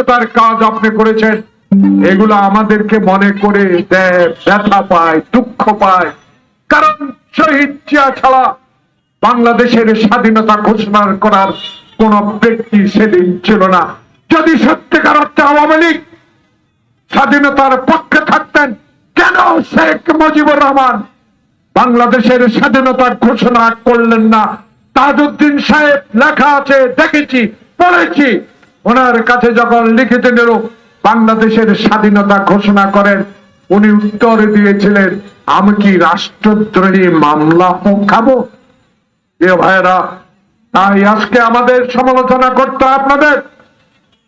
সভ্যতার কাজ আপনি করেছেন? এগুলো আমাদেরকে মনে করে দেয়, ব্যথা পায়, দুঃখ পায়। কারণ শহীদ জিয়া ছাড়া বাংলাদেশের স্বাধীনতা ঘোষণা করার কোন ব্যক্তি সেদিন ছিল না। যদি সত্যিকার অর্থে আওয়ামী লীগ স্বাধীনতার পক্ষে থাকতেন, কেন শেখ মুজিবুর রহমান বাংলাদেশের স্বাধীনতা ঘোষণা করলেন না? তাজউদ্দিন সাহেব লেখা আছে, দেখেছি, পড়েছি। ওনার কাছে যখন লিখিত নিল বাংলাদেশের স্বাধীনতা ঘোষণা করেন, উনি উত্তর দিয়েছিলেন, আমি কি রাষ্ট্রদ্রোহী মামলা খাব? ভাইরা তাই আজকে আমাদের সমালোচনা করতে আপনাদের।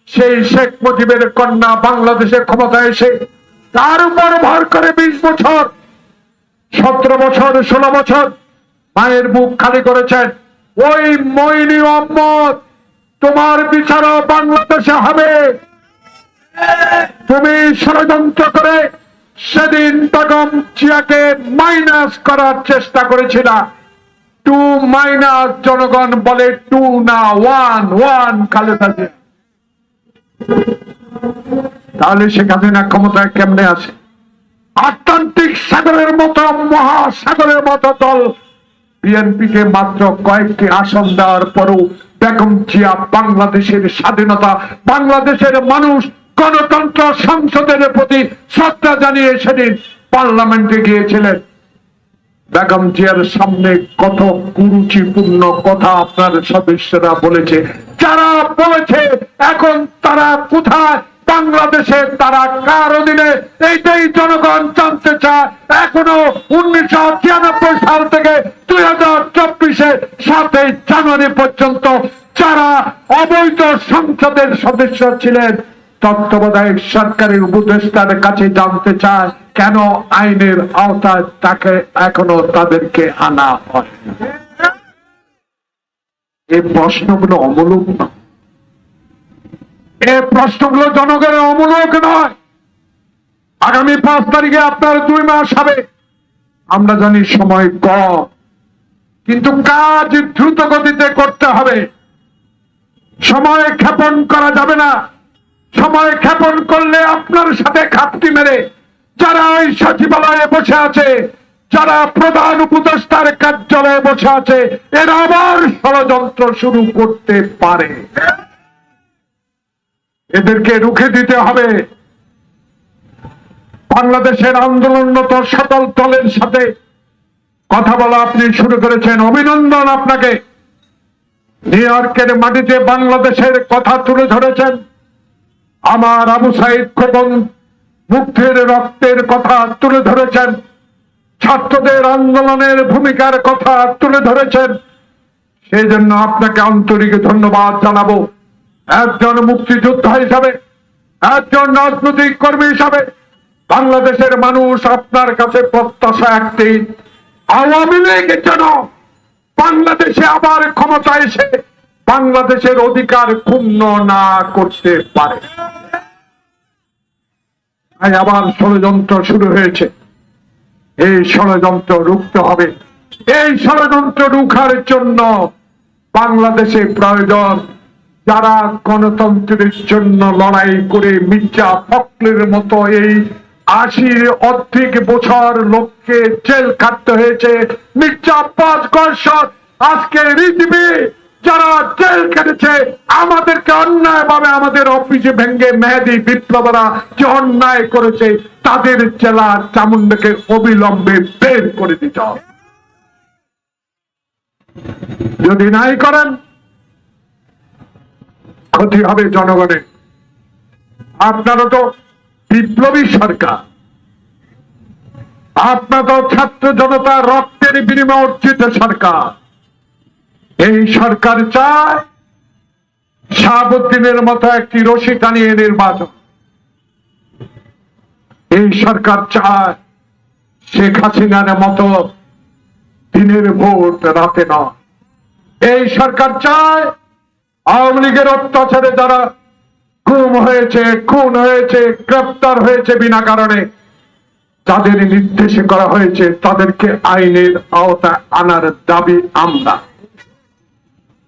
সেই শেখ মুজিবের কন্যা বাংলাদেশে ক্ষমতায় এসে তার উপর ভর করে বিশ বছর, সতেরো বছর, ষোলো বছর মায়ের মুখ খালি করেছেন। ওই মইনি মোহাম্মদ তোমার বিচারও বাংলাদেশে হবে। তুমি ষড়যন্ত্র করে সেদিন বেগম জিয়াকে মাইনাস করার চেষ্টা করেছিলা। টু মাইনাস জনগণ বলে টু না ওয়ান ওয়ান খালেদা জিয়া তাহলে শেখ হাসিনা ক্ষমতায় কেমনে আছে? আটলান্টিক সাগরের মতো, মহাসাগরের মতো দল। বিএনপি কে মাত্র কয়েকটি আসন দেওয়ার পরও বেগম জিয়া বাংলাদেশের স্বাধীনতা, বাংলাদেশের মানুষ গণতন্ত্র সংসদের প্রতি শ্রদ্ধা জানিয়ে সেদিন পার্লামেন্টে গিয়েছিলেন। বেগম জিয়ার সামনে কত কুরুচিপূর্ণ কথা আপনার সদস্যরা বলেছে। যারা বলেছে, এখন তারা কোথায়? বাংলাদেশে তারা কার অধীনে? এইটাই জনগণ জানতে চায়। এখনও উনিশশো ছিয়ানব্বই সাল থেকে চব্বিশে সাতই জানুয়ারি পর্যন্ত যারা অবৈধ সংসদের সদস্য ছিলেন, তত্ত্বাবধায়ক সরকারের উপদেষ্টার কাছে জানতে চায়, কেন আইনের আওতায় তাকে এখনও তাদেরকে আনা হয় এই প্রশ্নগুলো অমূলক নয় এই প্রশ্নগুলো জনগণের অমূলক নয়। আগামী পাঁচ তারিখে আপনার দুই মাস হবে। আমরা জানি সময় কম। কিন্তু কাজ দ্রুত গতিতে করতে হবে। সময় ক্ষেপণ করা যাবে না। সময় ক্ষেপণ করলে আপনার সাথে খাপটি মেরে যারা ওই সচিবালয়ে বসে আছে, যারা প্রধান উপদেষ্টার কার্যালয়ে বসে আছে, এরা আবার ষড়যন্ত্র শুরু করতে পারে। এদেরকে রুখে দিতে হবে। বাংলাদেশের আন্দোলনরত সকল দলের সাথে কথা বলা আপনি শুরু করেছেন। অভিনন্দন আপনাকে। নিউ ইয়র্কের মাটিতে বাংলাদেশের কথা তুলে ধরেছেন। আমার আবু সাইদ খোকন মুক্তির রক্তের কথা তুলে ধরেছেন। ছাত্রদের আন্দোলনের ভূমিকার কথা তুলে ধরেছেন। সেই জন্য আপনাকে আন্তরিক ধন্যবাদ জানাব। একজন মুক্তিযোদ্ধা হিসাবে, একজন রাজনৈতিক কর্মী হিসাবে বাংলাদেশের মানুষ আপনার কাছে প্রত্যাশা একটি আওয়ামী লীগ যেন বাংলাদেশে আবার ক্ষমতা এসে বাংলাদেশের অধিকার ক্ষুণ্ণ না করতে পারে। তাই আবার ষড়যন্ত্র শুরু হয়েছে। এই ষড়যন্ত্র রুখতে হবে। এই ষড়যন্ত্র রুখার জন্য বাংলাদেশে প্রয়োজন যারা গণতন্ত্রের জন্য লড়াই করে মির্জা ফখরের মতো এই আশির অর্ধেক বছর লোককে জেল কাটতে হয়েছে। মির্জা পাঁচ বছর আজকে রিজিবি যারা জেল কেটেছে আমাদেরকে অন্যায় ভাবে আমাদের অফিসে ভেঙ্গে মেহেদি বিপ্লবরা যে অন্যায় করেছে, তাদের জেলা চামুন্ডাকে অবিলম্বে বের করে দিতে যদি নাই করেন, ক্ষতি হবে জনগণের। আপনারা তো বিপ্লবী সরকার। আপনাদের ছাত্র জনতা রক্তের বিনিময়ে অর্জিত সরকার। এই সরকার চায় শাহাবুদ্দিনের মতো একটি রশি টানিয়ে নির্বাচন। এই সরকার চায় শেখ হাসিনার মতো দিনের ভোট রাতে নয়। এই সরকার চায় আওয়ামী লীগের অত্যাচারে যারা গুম হয়েছে, খুন হয়েছে, গ্রেপ্তার হয়েছে বিনা কারণে। যাদের নির্দেশে করা হয়েছে, তাদেরকে আইনের আওতায় আনার দাবি আমরা।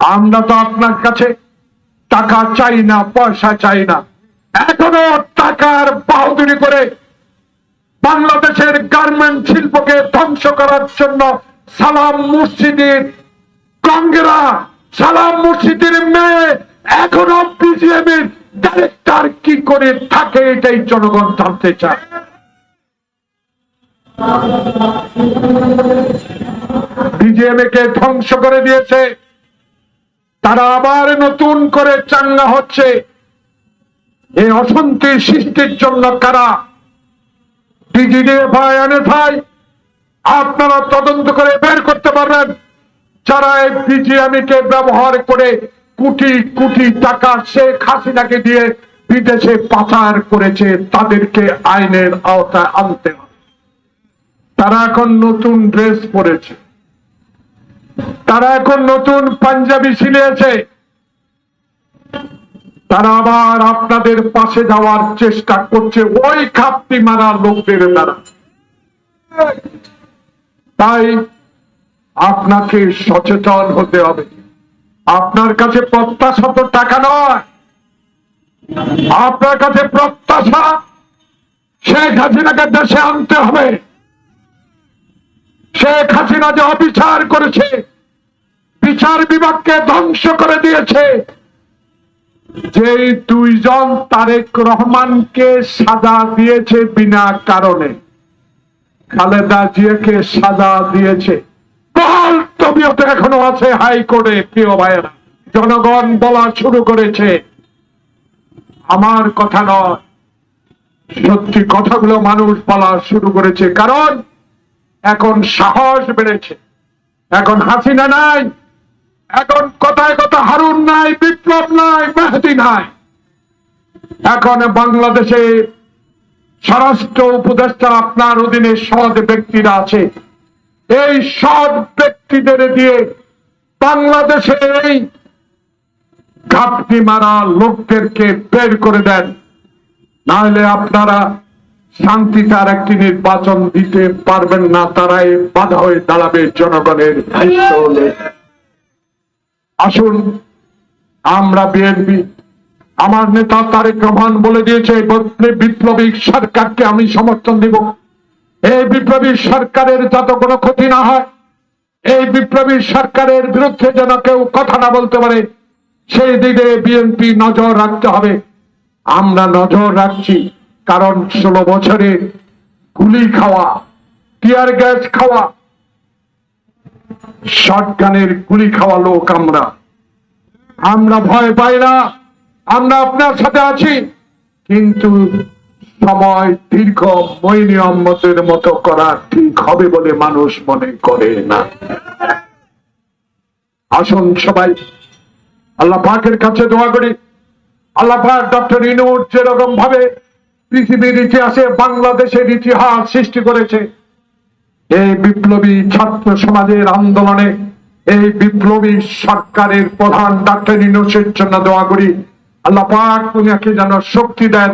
আমরা তো আপনার কাছে টাকা চাই না, পয়সা চাই না। এখনও টাকার বাহাদুরি করে বাংলাদেশের গার্মেন্ট শিল্পকে ধ্বংস করার জন্য সালাম মুর্শিদের কঙ্গেরা, সালাম মুর্শিদের মেয়ে, এখনও বিজিএম এর ডাইরেক্টর কি করে থাকে এটাই জনগণ জানতে চায়। বিজিএম কে ধ্বংস করে দিয়েছে। তারা আবার নতুন করে চাঙ্গা হচ্ছে। এই অশান্তি সৃষ্টির জন্য কারা? ডিজিডিএফআই এনএফআই আপনারা তদন্ত করে বের করতে পারবেন। যারা এই বিজিএমই কে ব্যবহার করে কোটি কোটি টাকা শেখ হাসিনাকে দিয়ে বিদেশে পাচার করেছে, তাদেরকে আইনের আওতায় আনতে হবে। তারা এখন নতুন ড্রেস পরেছে। তারা এখন নতুন পাঞ্জাবি সিলিয়েছে তারা আবার আপনাদের পাশে যাওয়ার চেষ্টা করছে, ওই খাপটি মারা লোকদের দ্বারা। তাই আপনাকে সচেতন হতে হবে। আপনার কাছে প্রত্যাশা তো টাকা নয়। আপনার কাছে প্রত্যাশা, শেখ হাসিনাকে দেশে আনতে হবে। শেখ হাসিনা যে অবিচার করেছে, বিচার বিভাগকে ধ্বংস করে দিয়েছে, যেই দুইজন তারেক রহমানকে সাজা দিয়েছে বিনা কারণে। খালেদা জিয়াকে সাজা দিয়েছে। তবিয়ত এখনও আছে হাইকোর্টে, প্রিয় ভাইয়েরা। জনগণ বলা শুরু করেছে। আমার কথা নয়, সত্যি কথাগুলো মানুষ বলা শুরু করেছে। কারণ এখন সাহস বেড়েছে। এখন হাসিনা নাই, এখন কথায় কথা হারুন নাই, বিপ্লব নাই, মেহেদি নাই। এখন বাংলাদেশে স্বরাষ্ট্র উপদেষ্টা আপনার অধীনে সৎ ব্যক্তিরা আছে। এই সৎ ব্যক্তিদের দিয়ে বাংলাদেশে এই ঘাপটি মারা লোকদেরকে বের করে দেন। নাহলে আপনারা শান্তিতে আর একটি নির্বাচন দিতে পারবেন না, তারাই বাধা হয়ে দাঁড়াবে জনগণের আসুন, আমরা বিএনপি, আমার নেতা তারেক রহমান বলে দিয়েছে বিপ্লবী সরকারকে আমি সমর্থন দিব। এই বিপ্লবী সরকারের যত কোনো ক্ষতি না হয় এই বিপ্লবী সরকারের বিরুদ্ধে যেন কেউ কথা না বলতে পারে, সেই দিকে বিএনপি নজর রাখতে হবে। আমরা নজর রাখছি, কারণ ষোলো বছরে গুলি খাওয়া, টিয়ার গ্যাস খাওয়া, শটগানের গুলি খাওয়া লোক আমরা। আমরা ভয় পাই না, আমরা আপনার সাথে আছি, কিন্তু সময় দীর্ঘ আহমদের মতো করা ঠিক হবে বলে মানুষ মনে করে না। আসুন সবাই, আল্লাহ পাকের কাছে দোয়া করি। আল্লাহ পাক ডক্টর ইনুর যেরকম ভাবে পৃথিবীর ইতিহাসে বাংলাদেশের ইতিহাস সৃষ্টি করেছে, এই বিপ্লবী ছাত্র সমাজের আন্দোলনে এই বিপ্লবী সরকারের প্রধান ডাক্তার ইনোসের জন্য দোয়া করি। আল্লাহ পাক উনাকে যেন শক্তি দেন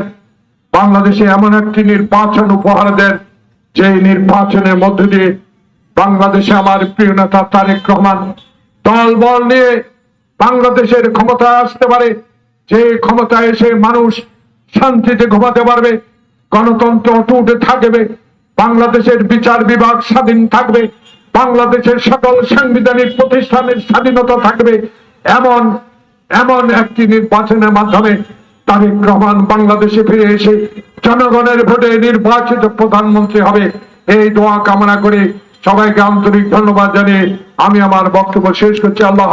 বাংলাদেশে এমন একটি নির্বাচন উপহার দেন যে নির্বাচনের মধ্য দিয়ে বাংলাদেশে আমার প্রিয় নেতা তারেক রহমান দল বল নিয়ে বাংলাদেশের ক্ষমতায় আসতে পারে যে ক্ষমতায় এসে মানুষ শান্তিতে ঘুমাতে পারবে, গণতন্ত্র অটুট থাকবে, বাংলাদেশের বিচার বিভাগ স্বাধীন থাকবে, বাংলাদেশের সকল সাংবিধানিক প্রতিষ্ঠানের স্বাধীনতা থাকবে, এমন এমন একটি নির্বাচনের মাধ্যমে তারেক রহমান বাংলাদেশে ফিরে এসে জনগণের ভোটে নির্বাচিত প্রধানমন্ত্রী হবে। এই দোয়া কামনা করে সবাইকে আন্তরিক ধন্যবাদ জানিয়ে আমি আমার বক্তব্য শেষ করছি। আল্লাহ